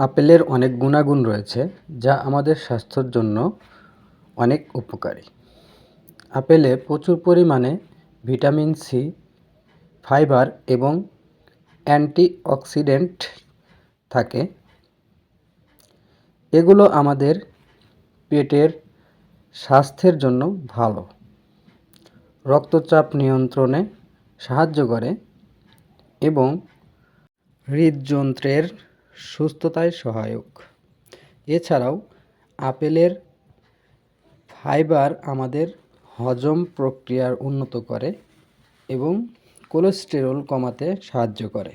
আপেলের অনেক গুণাগুণ রয়েছে যা আমাদের স্বাস্থ্যর জন্য অনেক উপকারী। আপেলে প্রচুর পরিমাণে ভিটামিন সি, ফাইবার এবং অ্যান্টিঅক্সিডেন্ট থাকে। এগুলো আমাদের পেটের স্বাস্থ্যের জন্য ভালো। রক্তচাপ নিয়ন্ত্রণে সাহায্য করে এবং হৃদযন্ত্রের সুস্থতায় সহায়ক। এছাড়াও আপেলের ফাইবার আমাদের হজম প্রক্রিয়ার উন্নত করে এবং কোলেস্টেরল কমাতে সাহায্য করে।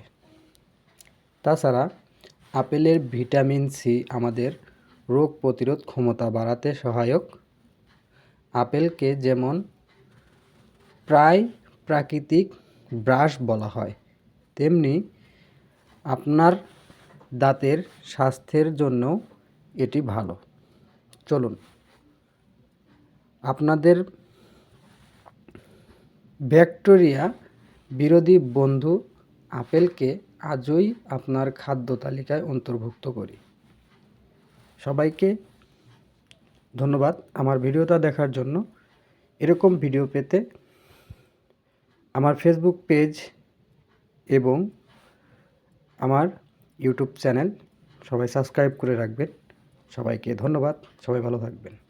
তাছাড়া আপেলের ভিটামিন সি আমাদের রোগ প্রতিরোধ ক্ষমতা বাড়াতে সহায়ক। আপেলকে যেমন প্রায় প্রাকৃতিক ব্রাশ বলা হয়, তেমনি আপনার দাঁতের স্বাস্থ্যের জন্যও এটি ভালো। চলুন, আপনাদের ব্যাকটেরিয়া বিরোধী বন্ধু আপেলকে আজই আপনার খাদ্য তালিকায় অন্তর্ভুক্ত করি। সবাইকে ধন্যবাদ আমার ভিডিওটা দেখার জন্য। এরকম ভিডিও পেতে আমার ফেসবুক পেজ এবং আমার ইউটিউব চ্যানেল সবাই সাবস্ক্রাইব করে রাখবেন। সবাইকে ধন্যবাদ। সবাই ভালো থাকবেন।